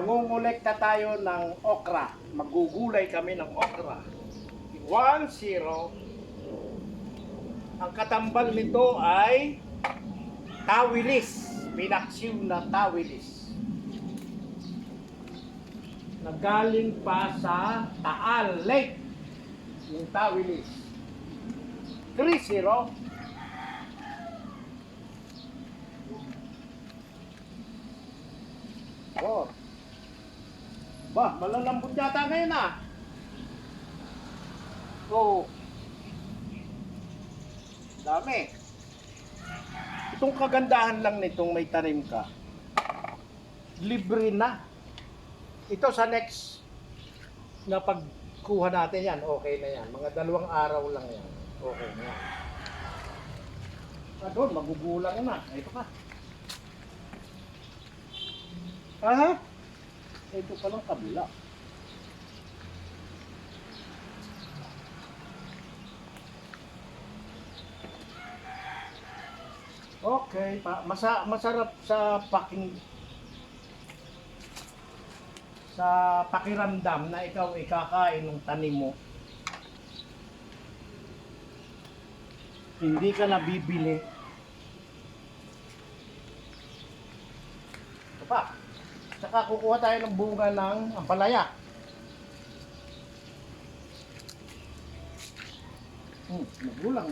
Mangungulekta tayo ng okra. Magugulay kami ng okra. 1-0. Ang katambal nito ay tawilis. Pinaksiw na tawilis. Nagaling pa sa Taal Lake. Yung tawilis. 3-0. Oh. Ba, malalambot yata ngayon ah. Oo. Dami. Itong kagandahan lang nitong may tanim ka. Libre na. Ito sa next na pagkuha natin yan, okay na yan. Mga dalawang araw lang yan. Okay na yan. Ah, doon, magugulang na. Ito ka. Aha. Ito pa lang kabila. Okay, pa, masa, masarap sa paking sa pakiramdam na ikaw ikakain ng tanim mo. Hindi ka nabibili. Ito pa. Saka kukuha tayo ng bunga ng ampalaya. Hmm, nagulang.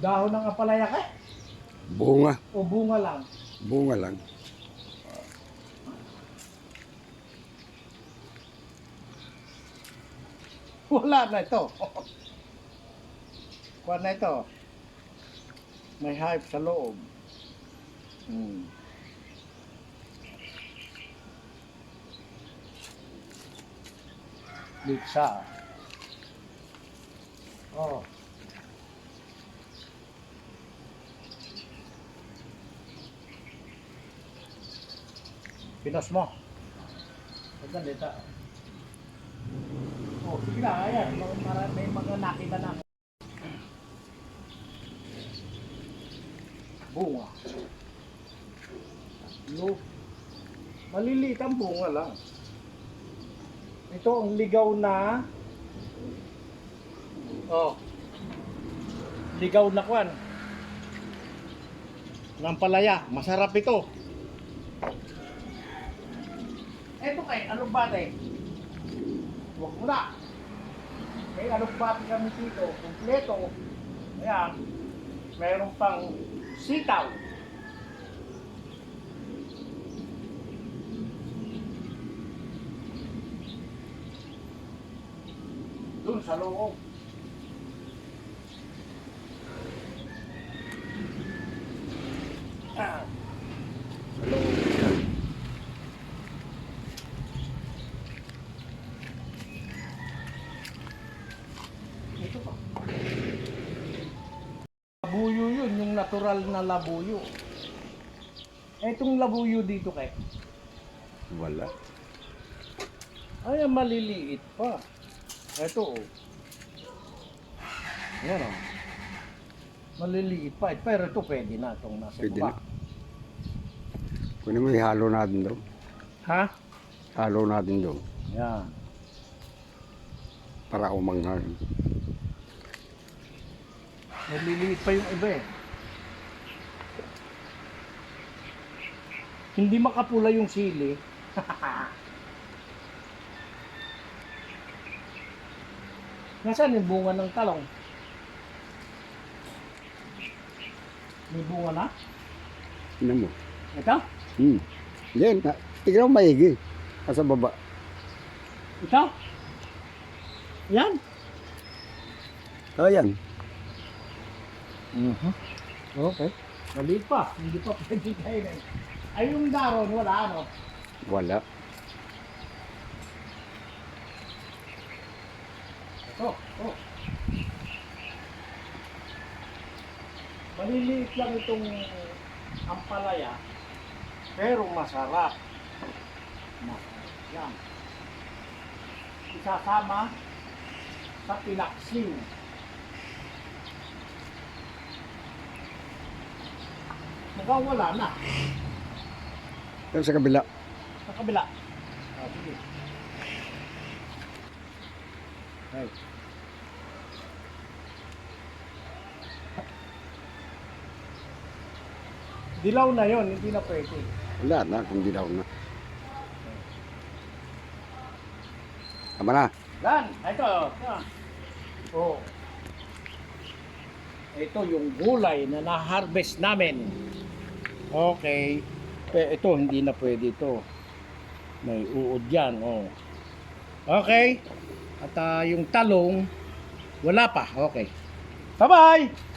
Dahon ng ampalaya ka? Bunga. O bunga lang? Bunga lang. หัวลาดไหนต่อกว่าไหนต่อ ไม่ให้สโลมอืมลิซ่าอ๋อปินัสมอ Maganda ito. Sige na, ayan. Mara- may mga nakita na. Bunga. No. Maliliit ang bunga lang. Ito ang ligaw na Oh. Ligaw na kwan. Ng palaya. Masarap ito. Eto kay, ano ba te? Huwag mo na. May alugbati kami dito, kompleto. Ayan, mayroon pang sitaw. Doon sa loob. Ah, sa loob. Ito pa. Labuyo yun, yung natural na labuyo. Etong labuyo dito kay. Wala. Ay, ang maliliit pa. Ito oh. Yan oh. Maliliit pa. Pero ito pwede na itong nasa Pwede baba. Kunin mo ihalo natin doon. Ha? Halo natin doon. Yan. Para umanghang. Maliliit pa yung iba eh. Hindi makapula yung sili. Nasaan yung bunga ng talong? May bunga na? Tingnan mo. Ito? Hmm. Yan. na- Tignan mo maigi. Nasa baba. Ito? Yan? Oh, yan. Mhm. Okay. Maliit pa. Hindi pa pwede kainin. Ay, yung daron, wala ano? Wala. Ito, oh. Maliliit lang itong ampalaya, pero masarap. Na, yan. Isasama sa pinaksin. Mukhang wala na. Pero sa kabila. Sa kabila. Ah, sige. Dilaw na yon, hindi na pwede. Wala na kung dilaw na. Tama na. Yan, ito. Oh. Ito yung gulay na na-harvest namin. Okay. Eh, ito, hindi na pwede ito. May uod yan. Oh. Okay. At ah, yung talong, wala pa. Okay. Bye-bye!